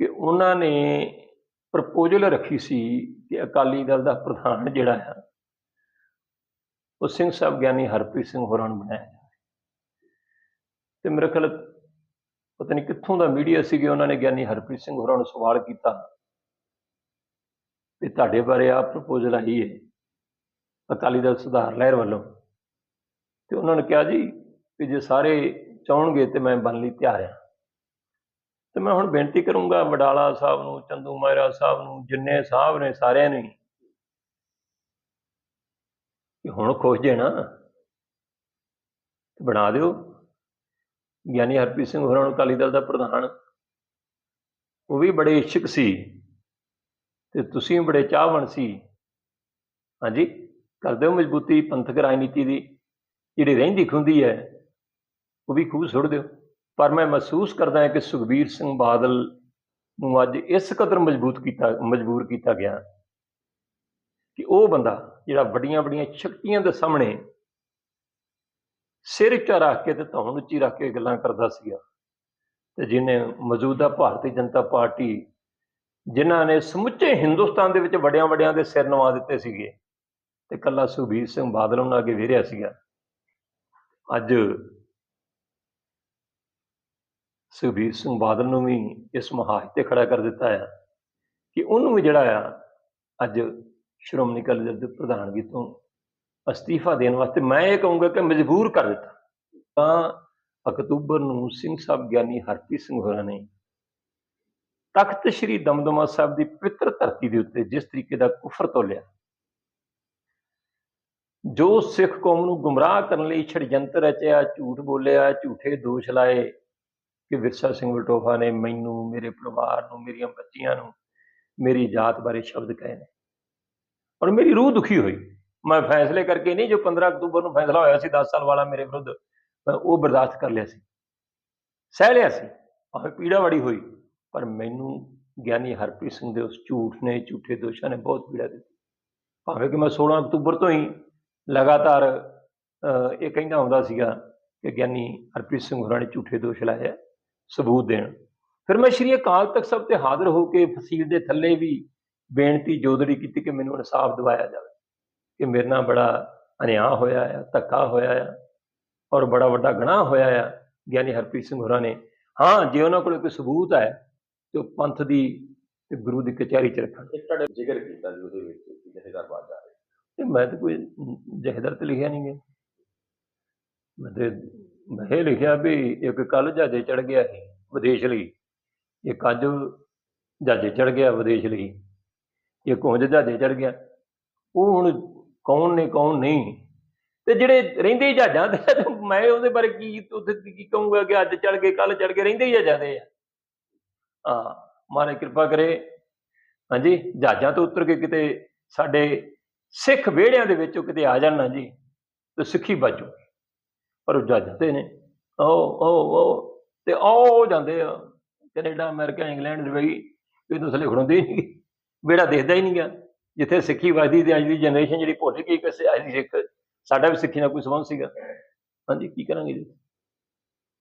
ਕਿ ਉਹਨਾਂ ਨੇ ਪ੍ਰਪੋਜ਼ਲ ਰੱਖੀ ਸੀ ਕਿ ਅਕਾਲੀ ਦਲ ਦਾ ਪ੍ਰਧਾਨ ਜਿਹੜਾ ਆ, ਉਹ ਸਿੰਘ ਸਾਹਿਬ ਗਿਆਨੀ ਹਰਪ੍ਰੀਤ ਸਿੰਘ ਹੋਰਾਂ ਨੂੰ ਬਣਾਇਆ ਜਾਵੇ। ਤੇ ਮੇਰੇ ਖਿਆਲ ਪਤਾ ਨਹੀਂ ਕਿੱਥੋਂ ਦਾ ਮੀਡੀਆ ਸੀਗੇ, ਉਹਨਾਂ ਨੇ ਗਿਆਨੀ ਹਰਪ੍ਰੀਤ ਸਿੰਘ ਹੋਰਾਂ ਨੂੰ ਸਵਾਲ ਕੀਤਾ ਵੀ ਤੁਹਾਡੇ ਬਾਰੇ ਆ ਪ੍ਰਪੋਜ਼ਲ ਆਈ ਹੈ ਅਕਾਲੀ ਦਲ ਸੁਧਾਰ ਲਹਿਰ ਵੱਲੋਂ। ਤੇ ਉਹਨਾਂ ਨੇ ਕਿਹਾ ਜੀ ਕਿ ਜੇ ਸਾਰੇ ਚਾਹਣਗੇ ਤੇ ਮੈਂ ਬਣ ਲਈ ਤਿਆਰ ਹਾਂ ਤੇ ਮੈਂ ਹੁਣ ਬੇਨਤੀ ਕਰੂੰਗਾ ਵਡਾਲਾ ਸਾਹਿਬ ਨੂੰ, ਚੰਦੂ ਮਹਿਰਾ ਸਾਹਿਬ ਨੂੰ, ਜਿੰਨੇ ਸਾਹਿਬ ਨੇ ਸਾਰਿਆਂ ਨੇ, ਕਿ ਹੁਣ ਖੁਸ਼ ਜੇ ਨਾ ਬਣਾ ਦਿਓ। ਗਿਆਨੀ ਹਰਪ੍ਰੀਤ ਸਿੰਘ ਹੋਰਾਂ ਨੂੰ ਅਕਾਲੀ ਦਲ ਦਾ ਪ੍ਰਧਾਨ, ਉਹ ਵੀ ਬੜੇ ਇੱਛੁਕ ਸੀ, ਤੇ ਤੁਸੀਂ ਬੜੇ ਚਾਹਵਣ ਸੀ। ਹਾਂਜੀ ਕਰਦੇ ਹੋ ਮਜ਼ਬੂਤੀ, ਪੰਥਕ ਰਾਜਨੀਤੀ ਦੀ ਜਿਹੜੀ ਰਹਿੰਦੀ ਖੁੰਦੀ ਹੈ, ਉਹ ਵੀ ਖੂਬ ਸੁੱਟ ਦਿਓ। ਪਰ ਮੈਂ ਮਹਿਸੂਸ ਕਰਦਾ ਹਾਂ ਕਿ ਸੁਖਬੀਰ ਸਿੰਘ ਬਾਦਲ ਨੂੰ ਅੱਜ ਇਸ ਕਦਰ ਮਜ਼ਬੂਤ ਕੀਤਾ, ਮਜਬੂਰ ਕੀਤਾ ਗਿਆ। ਕਿ ਉਹ ਬੰਦਾ ਜਿਹੜਾ ਵੱਡੀਆਂ ਵੱਡੀਆਂ ਸ਼ਕਤੀਆਂ ਦੇ ਸਾਹਮਣੇ ਸਿਰ ਉੱਚਾ ਰੱਖ ਕੇ ਤੇ ਧੌਣ ਉੱਚੀ ਰੱਖ ਕੇ ਗੱਲਾਂ ਕਰਦਾ ਸੀਗਾ ਤੇ ਜਿਹਨੇ ਮੌਜੂਦਾ ਭਾਰਤੀ ਜਨਤਾ ਪਾਰਟੀ ਜਿਨ੍ਹਾਂ ਨੇ ਸਮੁੱਚੇ ਹਿੰਦੁਸਤਾਨ ਦੇ ਵਿੱਚ ਵੱਡਿਆਂ ਵੱਡਿਆਂ ਦੇ ਸਿਰ ਨਵਾ ਦਿੱਤੇ ਸੀਗੇ ਤੇ ਕੱਲਾ ਸੁਖਬੀਰ ਸਿੰਘ ਬਾਦਲ ਉਹਨਾਂ ਅੱਗੇ ਵੇਰਿਆ ਸੀਗਾ। ਅੱਜ ਸੁਖਬੀਰ ਸਿੰਘ ਬਾਦਲ ਨੂੰ ਵੀ ਇਸ ਮੁਹਾਜ ਤੇ ਖੜਾ ਕਰ ਦਿੱਤਾ ਆ ਕਿ ਉਹਨੂੰ ਵੀ ਜਿਹੜਾ ਆ ਅੱਜ ਸ਼੍ਰੋਮਣੀ ਅਕਾਲੀ ਦਲ ਦੇ ਪ੍ਰਧਾਨਗੀ ਤੋਂ ਅਸਤੀਫਾ ਦੇਣ ਵਾਸਤੇ ਮੈਂ ਇਹ ਕਹੂੰਗਾ ਕਿ ਮਜਬੂਰ ਕਰ ਦਿੱਤਾ। ਤਾਂ ਅਕਤੂਬਰ ਨੂੰ ਸਿੰਘ ਸਾਹਿਬ ਗਿਆਨੀ ਹਰਪ੍ਰੀਤ ਸਿੰਘ ਹੋਰਾਂ ਨੇ ਤਖਤ ਸ੍ਰੀ ਦਮਦਮਾ ਸਾਹਿਬ ਦੀ ਪਵਿੱਤਰ ਧਰਤੀ ਦੇ ਉੱਤੇ ਜਿਸ ਤਰੀਕੇ ਦਾ ਕੁਫਰ ਤੋਲਿਆ, ਜੋ ਸਿੱਖ ਕੌਮ ਨੂੰ ਗੁੰਮਰਾਹ ਕਰਨ ਲਈ ਛੜਯੰਤਰ ਰਚਿਆ, ਝੂਠ ਬੋਲਿਆ, ਝੂਠੇ ਦੋਸ਼ ਲਾਏ ਕਿ ਵਿਰਸਾ ਸਿੰਘ ਵਲਟੋਫਾ ਨੇ ਮੈਨੂੰ, ਮੇਰੇ ਪਰਿਵਾਰ ਨੂੰ, ਮੇਰੀਆਂ ਬੱਚੀਆਂ ਨੂੰ ਮੇਰੀ ਜਾਤ ਬਾਰੇ ਸ਼ਬਦ ਕਹੇ ਨੇ। ਔਰ ਮੇਰੀ ਰੂਹ ਦੁਖੀ ਹੋਈ। ਮੈਂ ਫੈਸਲੇ ਕਰਕੇ ਨਹੀਂ, ਜੋ 15 ਅਕਤੂਬਰ ਨੂੰ ਫੈਸਲਾ ਹੋਇਆ ਸੀ 10 ਸਾਲ ਵਾਲਾ ਮੇਰੇ ਵਿਰੁੱਧ, ਮੈਂ ਉਹ ਬਰਦਾਸ਼ਤ ਕਰ ਲਿਆ ਸੀ। ਸਹਿ ਲਿਆ ਸੀ। ਭਾਵੇਂ ਪੀੜਾ ਬੜੀ ਹੋਈ, ਪਰ ਮੈਨੂੰ ਗਿਆਨੀ ਹਰਪ੍ਰੀਤ ਸਿੰਘ ਦੇ ਉਸ ਝੂਠ ਨੇ, ਝੂਠੇ ਦੋਸ਼ਾਂ ਨੇ ਬਹੁਤ ਪੀੜਾ ਦਿੱਤੀ। ਭਾਵੇਂ ਕਿ ਮੈਂ 16 ਅਕਤੂਬਰ ਤੋਂ ਹੀ ਲਗਾਤਾਰ ਇਹ ਕਹਿੰਦਾ ਹੁੰਦਾ ਸੀਗਾ ਕਿ ਗਿਆਨੀ ਹਰਪ੍ਰੀਤ ਸਿੰਘ ਹੋਰਾਂ ਨੇ ਝੂਠੇ ਦੋਸ਼ ਲਾਏ ਆ। ਸਬੂਤ ਦੇਣ। ਫਿਰ ਮੈਂ ਸ਼੍ਰੀ ਅਕਾਲ ਤਖਤ ਸਾਹਿਬ ਤੇ ਹਾਜ਼ਰ ਹੋ ਕੇ ਫਸੀਲ ਦੇ ਥੱਲੇ ਵੀ ਬੇਨਤੀ ਜੋਦੜੀ ਕੀਤੀ ਕਿ ਮੈਨੂੰ ਇਨਸਾਫ ਦਿਵਾਇਆ ਜਾਵੇ ਕਿ ਮੇਰੇ ਨਾਲ ਬੜਾ ਅਨਿਆਂ ਹੋਇਆ ਆ ਧੱਕਾ ਹੋਇਆ ਆ ਔਰ ਬੜਾ ਵੱਡਾ ਗੁਨਾਹ ਹੋਇਆ ਆ। ਗਿਆਨੀ ਹਰਪ੍ਰੀਤ ਸਿੰਘ ਹੋਰਾਂ ਨੇ ਹਾਂ ਜੇ ਉਹਨਾਂ ਕੋਲ ਕੋਈ ਸਬੂਤ ਹੈ ਤੇ ਉਹ ਪੰਥ ਦੀ ਤੇ ਗੁਰੂ ਦੀ ਕਚਹਿਰੀ 'ਚ ਰੱਖਣ। ਇੱਕ ਤੁਹਾਡੇ ਜ਼ਿਕਰ ਕੀਤਾ ਜੀ ਉਹਦੇ ਵਿੱਚ ਕਿ ਜਥੇਦਾਰ ਬਾਦ ਜਾ ਰਹੇ। ਤੇ ਮੈਂ ਤਾਂ ਕੋਈ ਜਹਦਰ ਤੇ ਲਿਖਿਆ ਨਹੀਂ ਗਿਆ ਮੈਂ ਤੇ ਇਹ ਲਿਖਿਆ ਵੀ ਇੱਕ ਕੱਲ ਜਹਾਜ਼ੇ ਚੜ ਗਿਆ ਸੀ ਵਿਦੇਸ਼ ਲਈ, ਇੱਕ ਅੱਜ ਜਹਾਜ਼ੇ ਚੜ ਗਿਆ ਵਿਦੇਸ਼ ਲਈ, ਇੱਕ ਉਂਝ ਜਹਾਜ਼ੇ ਚੜ ਗਿਆ। ਉਹ ਹੁਣ ਕੌਣ ਨੇ, ਕੌਣ ਨਹੀਂ? ਤੇ ਜਿਹੜੇ ਰਹਿੰਦੇ ਹੀ ਜਹਾਜ਼ਾਂ ਤੇ ਮੈਂ ਉਹਦੇ ਬਾਰੇ ਕੀ, ਉੱਥੇ ਕੀ ਕਹੂੰਗਾ ਕਿ ਅੱਜ ਚੜ ਗਏ ਕੱਲ ਚੜ ਗਏ, ਰਹਿੰਦੇ ਹੀ ਜਹਾਜ਼ਾਂ ਦੇ ਆ। ਹਾਂ, ਮਾਰੇ ਕਿਰਪਾ ਕਰੇ। ਹਾਂਜੀ, ਜਹਾਜ਼ਾਂ ਤੋਂ ਉਤਰ ਕੇ ਕਿਤੇ ਸਾਡੇ ਸਿੱਖ ਵਿਹੜਿਆਂ ਦੇ ਵਿੱਚ ਉਹ ਕਿਤੇ ਆ ਜਾਣ ਨਾ ਜੀ, ਤੇ ਸਿੱਖੀ ਬਾਜੂ ਪਰ ਜੱਜਦੇ ਨੇ। ਉਹ ਉਹ ਉਹ ਤੇ ਉਹ ਜਾਂਦੇ ਆ ਕੈਨੇਡਾ, ਅਮਰੀਕਾ, ਇੰਗਲੈਂਡ ਦੁਬਈ ਇਹ ਤਾਂ ਥਲੇ ਖੜੋਂਦੇ ਹੀ ਨਹੀਂ ਵਿਹੜਾ ਦੇਖਦਾ ਹੀ ਨਹੀਂ ਗਿਆ ਜਿੱਥੇ ਸਿੱਖੀ ਵੱਜਦੀ ਤੇ ਅੱਜ ਦੀ ਜਨਰੇਸ਼ਨ ਜਿਹੜੀ ਭੁੱਲ ਗਈ ਕਿ ਅੱਜ ਦੀ ਸਿੱਖ, ਸਾਡਾ ਵੀ ਸਿੱਖੀ ਨਾਲ ਕੋਈ ਸੰਬੰਧ ਸੀਗਾ। ਹਾਂਜੀ, ਕੀ ਕਰਾਂਗੇ ਜੀ?